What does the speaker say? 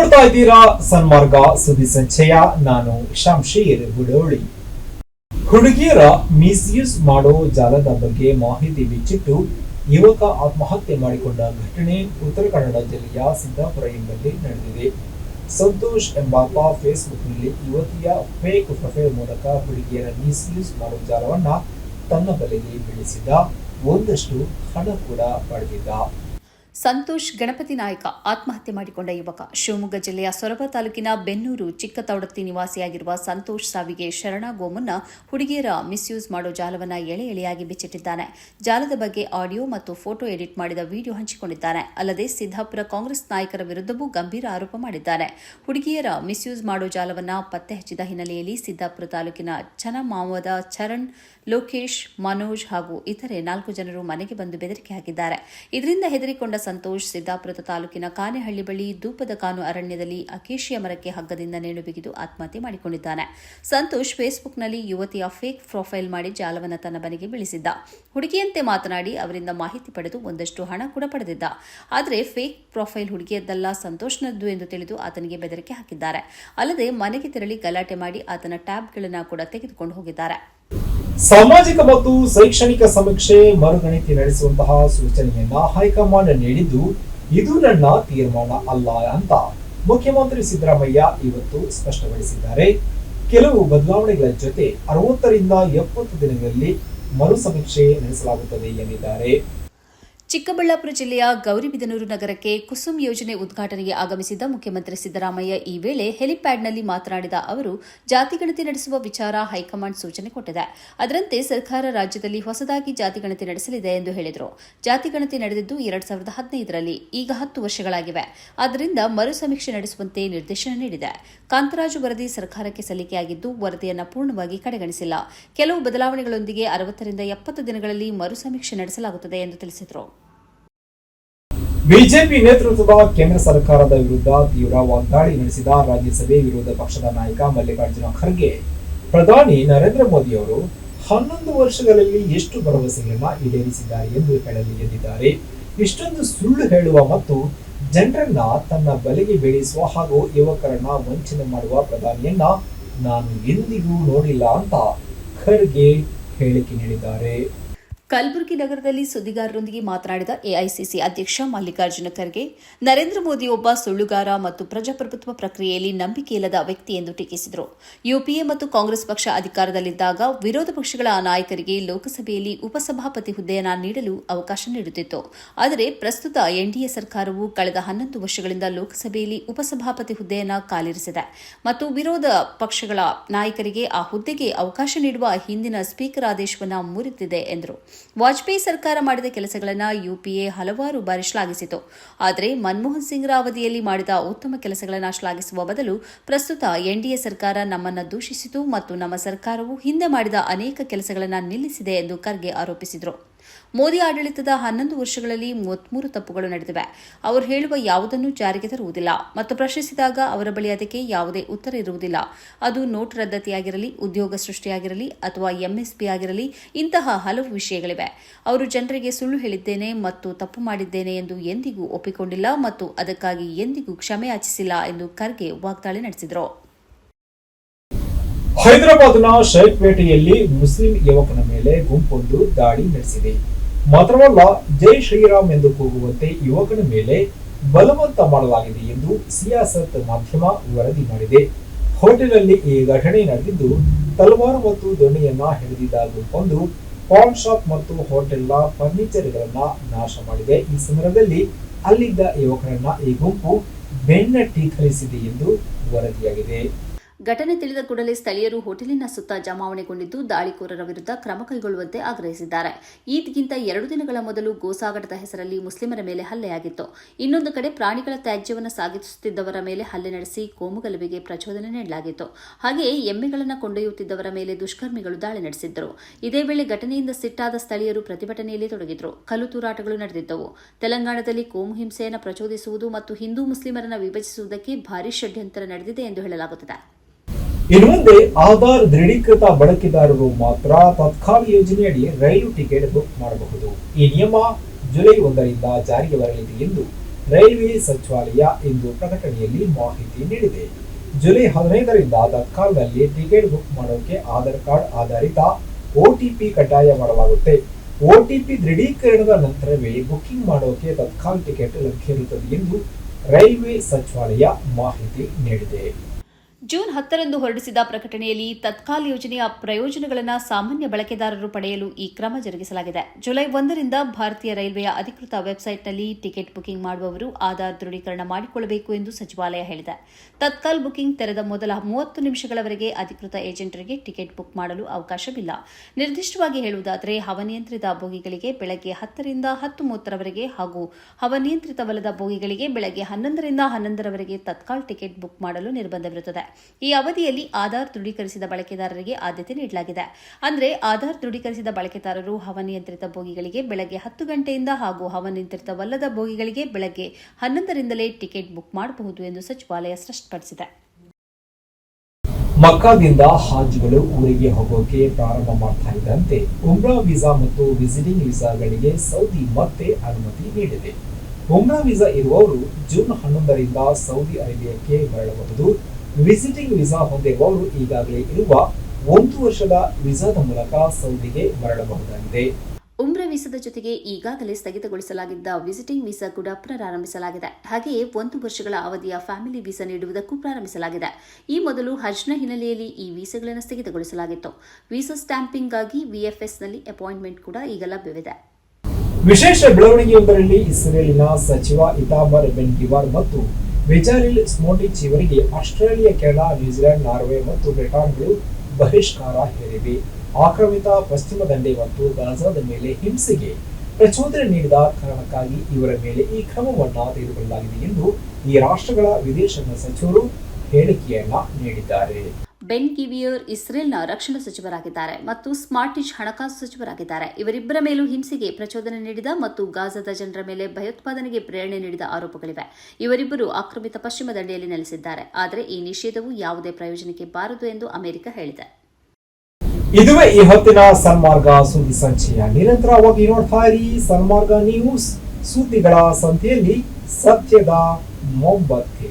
ನೋಡ್ತಾ ಇದ್ದೀರಾ? ಸನ್ಮಾರ್ಗ ಸುದ್ದಿ ಸಂಚಯ. ನಾನು ಶಂಶೀರ್ ಗುಡೋಳಿ ಹುಡುಗಿಯರ ಮಿಸ್ಯೂಸ್ ಮಾಡೋ ಜಾಲದ ಬಗ್ಗೆ ಮಾಹಿತಿ ಬಿಚ್ಚಿಟ್ಟು ಯುವಕ ಆತ್ಮಹತ್ಯೆ ಮಾಡಿಕೊಂಡ ಘಟನೆ ಉತ್ತರ ಕನ್ನಡ ಜಿಲ್ಲೆಯ ಸಿದ್ದಾಪುರ ಎಂಬಲ್ಲಿ ನಡೆದಿದೆ. ಸಂತೋಷ್ ಎಂಬಾತ ಫೇಸ್ಬುಕ್ನಲ್ಲಿ ಯುವತಿಯ ಫೇಕ್ ಪ್ರೊಫೈಲ್ ಮೂಲಕ ಹುಡುಗಿಯರ ಮಿಸ್ಯೂಸ್ ಮಾಡೋ ಜಾಲವನ್ನ ತನ್ನ ಬಲೆಗೆ ಬೆಳೆಸಿದ. ಒಂದಷ್ಟು ಹಣ ಕೂಡ ಪಡೆದಿದ್ದ. ಸಂತೋಷ್ ಗಣಪತಿ ನಾಯಕ ಆತ್ಮಹತ್ಯೆ ಮಾಡಿಕೊಂಡ ಯುವಕ. ಶಿವಮೊಗ್ಗ ಜಿಲ್ಲೆಯ ಸೊರಬ ತಾಲೂಕಿನ ಬೆನ್ನೂರು ಚಿಕ್ಕತೌಡತ್ತಿ ನಿವಾಸಿಯಾಗಿರುವ ಸಂತೋಷ್ ಸಾವಿಗೆ ಶರಣಾಗುವ ಮುನ್ನ ಹುಡುಗಿಯರ ಮಿಸ್ಯೂಸ್ ಮಾಡೋ ಜಾಲವನ್ನ ಎಳೆ ಎಳೆಯಾಗಿ ಬಿಚ್ಚಿಟ್ಟಿದ್ದಾನೆ. ಜಾಲದ ಬಗ್ಗೆ ಆಡಿಯೋ ಮತ್ತು ಫೋಟೋ ಎಡಿಟ್ ಮಾಡಿದ ವಿಡಿಯೋ ಹಂಚಿಕೊಂಡಿದ್ದಾನೆ. ಅಲ್ಲದೆ ಸಿದ್ದಾಪುರ ಕಾಂಗ್ರೆಸ್ ನಾಯಕರ ವಿರುದ್ಧವೂ ಗಂಭೀರ ಆರೋಪ ಮಾಡಿದ್ದಾನೆ ಹುಡುಗಿಯರ ಮಿಸ್ಯೂಸ್ ಮಾಡೋ ಜಾಲವನ್ನು ಪತ್ತೆ ಹಚ್ಚಿದ ಹಿನ್ನೆಲೆಯಲ್ಲಿ ಸಿದ್ದಾಪುರ ತಾಲೂಕಿನ ಚನಮಾವದ ಚರಣ್, ಲೋಕೇಶ್, ಮನೋಜ್ ಹಾಗೂ ಇತರೆ ನಾಲ್ಕು ಜನರು ಮನೆಗೆ ಬಂದು ಬೆದರಿಕೆ ಹಾಕಿದ್ದಾರೆ. ಇದರಿಂದ ಹೆದರಿಕೊಂಡ ಸಂತೋಷ್ ಸಿದ್ದಾಪುರದ ತಾಲೂಕಿನ ಕಾನೆಹಳ್ಳಿ ಬಳಿ ದೂಪದ ಕಾನು ಅರಣ್ಯದಲ್ಲಿ ಅಕೇಶಿಯ ಮರಕ್ಕೆ ಹಗ್ಗದಿಂದ ನೇಣು ಬಿಗಿದು ಆತ್ಮಹತ್ಯೆ ಮಾಡಿಕೊಂಡಿದ್ದಾನೆ. ಸಂತೋಷ್ ಫೇಸ್ಬುಕ್ನಲ್ಲಿ ಯುವತಿಯ ಫೇಕ್ ಪ್ರೊಫೈಲ್ ಮಾಡಿ ಜಾಲವನ್ನು ತನ್ನ ಮನೆಗೆ ಬೀಳಿಸಿದ್ದ. ಹುಡುಗಿಯಂತೆ ಮಾತನಾಡಿ ಅವರಿಂದ ಮಾಹಿತಿ ಪಡೆದು ಒಂದಷ್ಟು ಹಣ ಕೂಡ ಪಡೆದಿದ್ದ. ಆದರೆ ಫೇಕ್ ಪ್ರೊಫೈಲ್ ಹುಡುಗಿಯದ್ದಲ್ಲ ಸಂತೋಷ್ನದ್ದು ಎಂದು ತಿಳಿದು ಆತನಿಗೆ ಬೆದರಿಕೆ ಹಾಕಿದ್ದಾರೆ. ಅಲ್ಲದೆ ಮನೆಗೆ ತೆರಳಿ ಗಲಾಟೆ ಮಾಡಿ ಆತನ ಟ್ಯಾಬ್ಗಳನ್ನು ಕೂಡ ತೆಗೆದುಕೊಂಡು ಹೋಗಿದ್ದಾರೆ. ಸಾಮಾಜಿಕ ಮತ್ತು ಶೈಕ್ಷಣಿಕ ಸಮೀಕ್ಷೆ, ಮರುಗಣತಿ ನಡೆಸುವಂತಹ ಸೂಚನೆಯನ್ನ ಹೈಕಮಾಂಡ್ ನೀಡಿದ್ದು, ಇದು ನನ್ನ ತೀರ್ಮಾನ ಅಲ್ಲ ಅಂತ ಮುಖ್ಯಮಂತ್ರಿ ಸಿದ್ದರಾಮಯ್ಯ ಇವತ್ತು ಸ್ಪಷ್ಟಪಡಿಸಿದ್ದಾರೆ. ಕೆಲವು ಬದಲಾವಣೆಗಳ ಜೊತೆ ಅರವತ್ತರಿಂದ ಎಪ್ಪತ್ತು ದಿನಗಳಲ್ಲಿ ಮರು ಸಮೀಕ್ಷೆ ನಡೆಸಲಾಗುತ್ತದೆ ಎಂದಿದ್ದಾರೆ. ಚಿಕ್ಕಬಳ್ಳಾಪುರ ಜಿಲ್ಲೆಯ ಗೌರಿಬಿದನೂರು ನಗರಕ್ಕೆ ಕುಸುಮ್ ಯೋಜನೆ ಉದ್ಘಾಟನೆಗೆ ಆಗಮಿಸಿದ್ದ ಮುಖ್ಯಮಂತ್ರಿ ಸಿದ್ದರಾಮಯ್ಯ ಈ ವೇಳೆ ಹೆಲಿಪ್ಯಾಡ್ನಲ್ಲಿ ಮಾತನಾಡಿದ ಅವರು ಜಾತಿಗಣತಿ ನಡೆಸುವ ವಿಚಾರ ಹೈಕಮಾಂಡ್ ಸೂಚನೆ ಕೊಟ್ಟಿದೆ. ಅದರಂತೆ ಸರ್ಕಾರ ರಾಜ್ಯದಲ್ಲಿ ಹೊಸದಾಗಿ ಜಾತಿಗಣತಿ ನಡೆಸಲಿದೆ ಎಂದು ಹೇಳಿದರು. ಜಾತಿಗಣತಿ ನಡೆದಿದ್ದು ಎರಡ್ ಸಾವಿರದ ಹದಿನೈದರಲ್ಲಿ ಈಗ ಹತ್ತು ವರ್ಷಗಳಾಗಿವೆ. ಆದ್ದರಿಂದ ಮರು ಸಮೀಕ್ಷೆ ನಡೆಸುವಂತೆ ನಿರ್ದೇಶನ ನೀಡಿದೆ. ಕಾಂತರಾಜು ವರದಿ ಸರ್ಕಾರಕ್ಕೆ ಸಲ್ಲಿಕೆಯಾಗಿದ್ದು, ವರದಿಯನ್ನು ಪೂರ್ಣವಾಗಿ ಕಡೆಗಣಿಸಿಲ್ಲ. ಕೆಲವು ಬದಲಾವಣೆಗಳೊಂದಿಗೆ ಅರವತ್ತರಿಂದ ಎಪ್ಪತ್ತು ದಿನಗಳಲ್ಲಿ ಮರು ಸಮೀಕ್ಷೆ ನಡೆಸಲಾಗುತ್ತದೆ ಎಂದು ತಿಳಿಸಿದರು. ಬಿಜೆಪಿ ನೇತೃತ್ವದ ಕೇಂದ್ರ ಸರ್ಕಾರದ ವಿರುದ್ಧ ತೀವ್ರ ವಾಗ್ದಾಳಿ ನಡೆಸಿದ ರಾಜ್ಯಸಭೆ ವಿರೋಧ ಪಕ್ಷದ ನಾಯಕ ಮಲ್ಲಿಕಾರ್ಜುನ ಖರ್ಗೆ, ಪ್ರಧಾನಿ ನರೇಂದ್ರ ಮೋದಿ ಅವರು ಹನ್ನೊಂದು ವರ್ಷಗಳಲ್ಲಿ ಎಷ್ಟು ಭರವಸೆಗಳನ್ನ ಈಡೇರಿಸಿದ್ದಾರೆ ಎಂದು ಹೇಳಲು ಎಂದಿದ್ದಾರೆ ಇಷ್ಟೊಂದು ಸುಳ್ಳು ಹೇಳುವ ಮತ್ತು ಜನರನ್ನ ತನ್ನ ಬಲೆಗೆ ಬೀಳಿಸುವ ಹಾಗೂ ಯುವಕರನ್ನ ವಂಚನೆ ಮಾಡುವ ಪ್ರಧಾನಿಯನ್ನ ನಾನು ಎಂದಿಗೂ ನೋಡಿಲ್ಲ ಅಂತ ಖರ್ಗೆ ಹೇಳಿಕೆ ನೀಡಿದ್ದಾರೆ. ಕಲಬುರಗಿ ನಗರದಲ್ಲಿ ಸುದ್ದಿಗಾರರೊಂದಿಗೆ ಮಾತನಾಡಿದ ಎಐಸಿಸಿ ಅಧ್ಯಕ್ಷ ಮಲ್ಲಿಕಾರ್ಜುನ ಖರ್ಗೆ, ನರೇಂದ್ರ ಮೋದಿ ಒಬ್ಬ ಸುಳ್ಳುಗಾರ ಮತ್ತು ಪ್ರಜಾಪ್ರಭುತ್ವ ಪ್ರಕ್ರಿಯೆಯಲ್ಲಿ ನಂಬಿಕೆಯಿಲ್ಲದ ವ್ಯಕ್ತಿ ಎಂದು ಟೀಕಿಸಿದರು. ಯುಪಿಎ ಮತ್ತು ಕಾಂಗ್ರೆಸ್ ಪಕ್ಷ ಅಧಿಕಾರದಲ್ಲಿದ್ದಾಗ ವಿರೋಧ ಪಕ್ಷಗಳ ನಾಯಕರಿಗೆ ಲೋಕಸಭೆಯಲ್ಲಿ ಉಪಸಭಾಪತಿ ಹುದ್ದೆಯನ್ನ ನೀಡಲು ಅವಕಾಶ ನೀಡುತ್ತಿತ್ತು. ಆದರೆ ಪ್ರಸ್ತುತ ಎನ್ಡಿಎ ಸರ್ಕಾರವು ಕಳೆದ ಹನ್ನೊಂದು ವರ್ಷಗಳಿಂದ ಲೋಕಸಭೆಯಲ್ಲಿ ಉಪಸಭಾಪತಿ ಹುದ್ದೆಯನ್ನ ಕಾಲಿರಿಸಿದೆ ಮತ್ತು ವಿರೋಧ ಪಕ್ಷಗಳ ನಾಯಕರಿಗೆ ಆ ಹುದ್ದೆಗೆ ಅವಕಾಶ ನೀಡುವ ಹಿಂದಿನ ಸ್ಪೀಕರ್ ಆದೇಶವನ್ನು ಮುರಿದಿದೆ ಎಂದರು. ವಾಜಪೇಯಿ ಸರ್ಕಾರ ಮಾಡಿದ ಕೆಲಸಗಳನ್ನು ಯುಪಿಎ ಹಲವಾರು ಬಾರಿ ಶ್ಲಾಘಿಸಿತು. ಆದರೆ ಮನಮೋಹನ್ ಸಿಂಗ್ರ ಅವಧಿಯಲ್ಲಿ ಮಾಡಿದ ಉತ್ತಮ ಕೆಲಸಗಳನ್ನು ಶ್ಲಾಘಿಸುವ ಬದಲು ಪ್ರಸ್ತುತ ಎನ್ಡಿಎ ಸರ್ಕಾರ ನಮ್ಮನ್ನು ದೂಷಿಸಿತು ಮತ್ತು ನಮ್ಮ ಸರ್ಕಾರವು ಹಿಂದೆ ಮಾಡಿದ ಅನೇಕ ಕೆಲಸಗಳನ್ನು ನಿಲ್ಲಿಸಿದೆ ಎಂದು ಖರ್ಗೆ ಆರೋಪಿಸಿದರು. ಮೋದಿ ಆಡಳಿತದ ಹನ್ನೊಂದು ವರ್ಷಗಳಲ್ಲಿ ಮೂವತ್ಮೂರು ತಪ್ಪುಗಳು ನಡೆದಿವೆ. ಅವರು ಹೇಳುವ ಯಾವುದನ್ನೂ ಜಾರಿಗೆ ತರುವುದಿಲ್ಲ. ಮತ್ತು ಪ್ರಶ್ನಿಸಿದಾಗ ಅವರ ಬಳಿ ಅದಕ್ಕೆ ಯಾವುದೇ ಉತ್ತರ ಇರುವುದಿಲ್ಲ. ಅದು ನೋಟ್ ರದ್ದತಿಯಾಗಿರಲಿ, ಉದ್ಯೋಗ ಸೃಷ್ಟಿಯಾಗಿರಲಿ ಅಥವಾ ಎಂಎಸ್ಪಿ ಆಗಿರಲಿ, ಇಂತಹ ಹಲವು ವಿಷಯಗಳಿವೆ. ಅವರು ಜನರಿಗೆ ಸುಳ್ಳು ಹೇಳಿದ್ದೇನೆ ಮತ್ತು ತಪ್ಪು ಮಾಡಿದ್ದೇನೆ ಎಂದು ಎಂದಿಗೂ ಒಪ್ಪಿಕೊಂಡಿಲ್ಲ ಮತ್ತು ಅದಕ್ಕಾಗಿ ಎಂದಿಗೂ ಕ್ಷಮೆ ಯಾಚಿಸಿಲ್ಲ ಎಂದು ಖರ್ಗೆ ವಾಗ್ದಾಳಿ ನಡೆಸಿದರು. ಹೈದರಾಬಾದ್ನ ಶೇಖ್ಪೇಟೆಯಲ್ಲಿ ಮುಸ್ಲಿಂ ಯುವಕನ ಮೇಲೆ ಗುಂಪೊಂದು ದಾಳಿ ನಡೆಸಿದೆ. ಮಾತ್ರವಲ್ಲ, ಜೈ ಶ್ರೀರಾಮ್ ಎಂದು ಕೂಗುವಂತೆ ಯುವಕನ ಮೇಲೆ ಬಲವಂತ ಮಾಡಲಾಗಿದೆ ಎಂದು ಸಿಯಾಸತ್ ಮಾಧ್ಯಮ ವರದಿ ಮಾಡಿದೆ. ಹೋಟೆಲ್ನಲ್ಲಿ ಈ ಘಟನೆ ನಡೆದಿದ್ದು, ತಲವಾರು ಮತ್ತು ದೊಣ್ಣೆಯನ್ನ ಹಿಡಿದಿದ್ದ ಗುಂಪೊಂದು ಪಾನ್ ಶಾಪ್ ಮತ್ತು ಹೋಟೆಲ್ನ ಫರ್ನಿಚರ್ಗಳನ್ನ ನಾಶ ಮಾಡಿದೆ. ಈ ಸಂದರ್ಭದಲ್ಲಿ ಅಲ್ಲಿದ್ದ ಯುವಕರನ್ನ ಈ ಗುಂಪು ಬೆನ್ನಟ್ಟಿ ಥಳಿಸಿದೆ ಎಂದು ವರದಿಯಾಗಿದೆ. ಘಟನೆ ತಿಳಿದ ಕೂಡಲೇ ಸ್ಥಳೀಯರು ಹೋಟೆಲಿನ ಸುತ್ತ ಜಮಾವಣೆಗೊಂಡಿದ್ದು, ದಾಳಿಕೋರರ ವಿರುದ್ಧ ಕ್ರಮ ಕೈಗೊಳ್ಳುವಂತೆ ಆಗ್ರಹಿಸಿದ್ದಾರೆ. ಈದ್ಗಿಂತ ಎರಡು ದಿನಗಳ ಮೊದಲು ಗೋಸಾಗರದ ಹೆಸರಲ್ಲಿ ಮುಸ್ಲಿಮರ ಮೇಲೆ ಹಲ್ಲೆಯಾಗಿತ್ತು. ಇನ್ನೊಂದು ಕಡೆ ಪ್ರಾಣಿಗಳ ತ್ಯಾಜ್ಯವನ್ನು ಸಾಗಿಸುತ್ತಿದ್ದವರ ಮೇಲೆ ಹಲ್ಲೆ ನಡೆಸಿ ಕೋಮುಗಲಭೆಗೆ ಪ್ರಚೋದನೆ ನೀಡಲಾಗಿತ್ತು. ಹಾಗೆಯೇ ಎಮ್ಮೆಗಳನ್ನು ಕೊಂಡೊಯ್ಯುತ್ತಿದ್ದವರ ಮೇಲೆ ದುಷ್ಕರ್ಮಿಗಳು ದಾಳಿ ನಡೆಸಿದ್ದರು. ಇದೇ ವೇಳೆ ಘಟನೆಯಿಂದ ಸಿಟ್ಟಾದ ಸ್ಥಳೀಯರು ಪ್ರತಿಭಟನೆಯಲ್ಲಿ ತೊಡಗಿದ್ರು. ಕಲ್ಲು ತೂರಾಟಗಳು ನಡೆದಿದ್ದವು. ತೆಲಂಗಾಣದಲ್ಲಿ ಕೋಮು ಹಿಂಸೆಯನ್ನು ಪ್ರಚೋದಿಸುವುದು ಮತ್ತು ಹಿಂದೂ ಮುಸ್ಲಿಮರನ್ನು ವಿಭಜಿಸುವುದಕ್ಕೆ ಭಾರೀ ಷಡ್ಯಂತರ ನಡೆದಿದೆ ಎಂದು ಹೇಳಲಾಗುತ್ತಿದೆ. ಇನ್ನು ಮುಂದೆ ಆಧಾರ್ ದೃಢೀಕೃತ ಬಳಕೆದಾರರು ಮಾತ್ರ ತತ್ಕಾಲ ಯೋಜನೆಯಡಿ ರೈಲು ಟಿಕೆಟ್ ಬುಕ್ ಮಾಡಬಹುದು. ಈ ನಿಯಮ ಜುಲೈ ಒಂದರಿಂದ ಜಾರಿಗೆ ಬರಲಿದೆ ಎಂದು ರೈಲ್ವೆ ಸಚಿವಾಲಯ ಇಂದು ಪ್ರಕಟಣೆಯಲ್ಲಿ ಮಾಹಿತಿ ನೀಡಿದೆ. ಜುಲೈ ಹದಿನೈದರಿಂದ ತತ್ಕಾಲದಲ್ಲಿ ಟಿಕೆಟ್ ಬುಕ್ ಮಾಡೋಕೆ ಆಧಾರ್ ಕಾರ್ಡ್ ಆಧಾರಿತ ಒಟಿಪಿ ಕಡ್ಡಾಯ ಮಾಡಲಾಗುತ್ತೆ. ಒಟಿಪಿ ದೃಢೀಕರಣದ ನಂತರವೇ ಬುಕಿಂಗ್ ಮಾಡೋಕೆ ತತ್ಕಾಲ್ ಟಿಕೆಟ್ ಲಭ್ಯ ಇರುತ್ತದೆ ಎಂದು ರೈಲ್ವೆ ಸಚಿವಾಲಯ ಮಾಹಿತಿ ನೀಡಿದೆ. ಜೂನ್ ಹತ್ತರಂದು ಹೊರಡಿಸಿದ ಪ್ರಕಟಣೆಯಲ್ಲಿ ತತ್ಕಾಲ್ ಯೋಜನೆಯ ಪ್ರಯೋಜನಗಳನ್ನು ಸಾಮಾನ್ಯ ಬಳಕೆದಾರರು ಪಡೆಯಲು ಈ ಕ್ರಮ ಜರುಗಿಸಲಾಗಿದೆ. ಜುಲೈ ಒಂದರಿಂದ ಭಾರತೀಯ ರೈಲ್ವೆಯ ಅಧಿಕೃತ ವೆಬ್ಸೈಟ್ನಲ್ಲಿ ಟಿಕೆಟ್ ಬುಕಿಂಗ್ ಮಾಡುವವರು ಆಧಾರ್ ದೃಢೀಕರಣ ಮಾಡಿಕೊಳ್ಳಬೇಕು ಎಂದು ಸಚಿವಾಲಯ ಹೇಳಿದೆ. ತತ್ಕಾಲ್ ಬುಕಿಂಗ್ ತೆರೆದ ಮೊದಲ ಮೂವತ್ತು ನಿಮಿಷಗಳವರೆಗೆ ಅಧಿಕೃತ ಏಜೆಂಟರಿಗೆ ಟಿಕೆಟ್ ಬುಕ್ ಮಾಡಲು ಅವಕಾಶವಿಲ್ಲ. ನಿರ್ದಿಷ್ಟವಾಗಿ ಹೇಳುವುದಾದರೆ ಹವನಿಯಂತ್ರಿತ ಬೋಗಿಗಳಿಗೆ ಬೆಳಗ್ಗೆ ಹತ್ತರಿಂದ ಹತ್ತು ಮೂವತ್ತರವರೆಗೆ ಹಾಗೂ ಹವನಿಯಂತ್ರಿತವಲ್ಲದ ಬೋಗಿಗಳಿಗೆ ಬೆಳಗ್ಗೆ ಹನ್ನೊಂದರಿಂದ ಹನ್ನೊಂದರವರೆಗೆ ತತ್ಕಾಲ್ ಟಿಕೆಟ್ ಬುಕ್ ಮಾಡಲು ನಿರ್ಬಂಧವಿರುತ್ತದೆ. ಈ ಅವಧಿಯಲ್ಲಿ ಆಧಾರ್ ದೃಢೀಕರಿಸಿದ ಬಳಕೆದಾರರಿಗೆ ಆದ್ಯತೆ ನೀಡಲಾಗಿದೆ. ಅಂದರೆ ಆಧಾರ್ ದೃಢೀಕರಿಸಿದ ಬಳಕೆದಾರರು ಹವನಿಯಂತ್ರಿತ ಬೋಗಿಗಳಿಗೆ ಬೆಳಗ್ಗೆ ಹತ್ತು ಗಂಟೆಯಿಂದ ಹಾಗೂ ಹವನಿಯಂತ್ರಿತವಲ್ಲದ ಬೋಗಿಗಳಿಗೆ ಬೆಳಗ್ಗೆ ಹನ್ನೊಂದರಿಂದಲೇ ಟಿಕೆಟ್ ಬುಕ್ ಮಾಡಬಹುದು ಎಂದು ಸಚಿವಾಲಯ ಸ್ಪಷ್ಟಪಡಿಸಿದೆ. ಮಕ್ಕಾದಿಂದ ಹಾಜ್ಗಳು ಊರಿಗೆ ಹೋಗೋಕೆ ಪ್ರಾರಂಭ ಮಾಡ್ತಾ ಇದ್ದಂತೆ ಉಮ್ರಾ ವೀಸಾ ಮತ್ತು ವಿಸಿಟಿಂಗ್ ವೀಸಾಗಳಿಗೆ ಸೌದಿ ಮತ್ತೆ ಅನುಮತಿ ನೀಡಿದೆ. ಉಮ್ರಾ ವೀಸಾ ಇರುವವರು ಜೂನ್ ಹನ್ನೊಂದರಿಂದ ಸೌದಿ ಅರೇಬಿಯಾಕ್ಕೆ ಮರಳಬಹುದು. ವಿಸಿಟಿಂಗ್ ವೀಸಾ ಹೊಂದಿರುವವರು ಈಗಾಗಲೇ ಇರುವ ಒಂದು ವರ್ಷದ ವೀಸಾದ ಮೂಲಕ ಸೌದಿಗೆ ಮರಳಬಹುದಾಗಿದೆ. ಉಮ್ರ ವೀಸಾದ ಜೊತೆಗೆ ಈಗಾಗಲೇ ಸ್ಥಗಿತಗೊಳಿಸಲಾಗಿದ್ದ ವಿಸಿಟಿಂಗ್ ವೀಸಾ ಕೂಡ ಪುನರಾರಂಭಿಸಲಾಗಿದೆ. ಹಾಗೆಯೇ ಒಂದು ವರ್ಷಗಳ ಅವಧಿಯ ಫ್ಯಾಮಿಲಿ ವೀಸಾ ನೀಡುವುದಕ್ಕೂ ಪ್ರಾರಂಭಿಸಲಾಗಿದೆ. ಈ ಮೊದಲು ಹಜ್ನ ಹಿನ್ನೆಲೆಯಲ್ಲಿ ಈ ವೀಸಾಗಳನ್ನು ಸ್ಥಗಿತಗೊಳಿಸಲಾಗಿತ್ತು. ವೀಸಾ ಸ್ಟ್ಯಾಂಪಿಂಗ್ಗಾಗಿ ವಿಎಫ್ಎಸ್ನಲ್ಲಿ ಅಪಾಯಿಂಟ್ಮೆಂಟ್ ಕೂಡ ಈಗ ಲಭ್ಯವಿದೆ. ವಿಶೇಷ ಬೆಳವಣಿಗೆಯೊಂದರಲ್ಲಿ ಇಸ್ರೇಲಿನ ಸಚಿವ ಇತಾಬರ್ ಬೆನ್ ಗಿವಾರ್ ಮತ್ತು ಬೆಜಾಲಿಲ್ ಸ್ಮೋಟಿಚ್ ಇವರಿಗೆ ಆಸ್ಟ್ರೇಲಿಯಾ, ಕೆನಡಾ, ನ್ಯೂಜಿಲೆಂಡ್, ನಾರ್ವೆ ಮತ್ತು ಬ್ರಿಟನ್ಗಳು ಬಹಿಷ್ಕಾರ ಹೇರಿವೆ. ಆಕ್ರಮಿತ ಪಶ್ಚಿಮ ದಂಡೆ ಮತ್ತು ಗಾಜಾದ ಮೇಲೆ ಹಿಂಸೆಗೆ ಪ್ರಚೋದನೆ ನೀಡಿದ ಕಾರಣಕ್ಕಾಗಿ ಇವರ ಮೇಲೆ ಈ ಕ್ರಮವನ್ನು ತೆಗೆದುಕೊಳ್ಳಲಾಗಿದೆ ಎಂದು ಈ ರಾಷ್ಟ್ರಗಳ ವಿದೇಶಾಂಗ ಸಚಿವರು ಹೇಳಿಕೆಯನ್ನ ನೀಡಿದ್ದಾರೆ. ಬೆನ್ ಕಿವಿಯರ್ ಇಸ್ರೇಲ್ನ ರಕ್ಷಣಾ ಸಚಿವರಾಗಿದ್ದಾರೆ ಮತ್ತು ಸ್ಮಾರ್ಟಿಶ್ ಹಣಕಾಸು ಸಚಿವರಾಗಿದ್ದಾರೆ. ಇವರಿಬ್ಬರ ಮೇಲೂ ಹಿಂಸೆಗೆ ಪ್ರಚೋದನೆ ನೀಡಿದ ಮತ್ತು ಗಾಜಾದ ಜನರ ಮೇಲೆ ಭಯೋತ್ಪಾದನೆಗೆ ಪ್ರೇರಣೆ ನೀಡಿದ ಆರೋಪಗಳಿವೆ. ಇವರಿಬ್ಬರು ಆಕ್ರಮಿತ ಪಶ್ಚಿಮ ದಂಡೆಯಲ್ಲಿ ನೆಲೆಸಿದ್ದಾರೆ. ಆದರೆ ಈ ನಿಷೇಧವು ಯಾವುದೇ ಪ್ರಯೋಜನಕ್ಕೆ ಬಾರದು ಎಂದು ಅಮೆರಿಕ ಹೇಳಿದೆ. ಇದುವೇ ಈ ಹೊತ್ತಿನ ಸನ್ಮಾರ್ಗ ಸುದ್ದಿ ಸಂಚಯ. ನಿರಂತರವಾಗಿ ನೋಡ್ತಾ ಇರಿ ಸನ್ಮಾರ್ಗ ನ್ಯೂಸ್ ಸುದ್ದಿಗಳ ಸಂತೆಯಲ್ಲಿ ಸತ್ಯದ ಮೊಂಬತ್ತಿ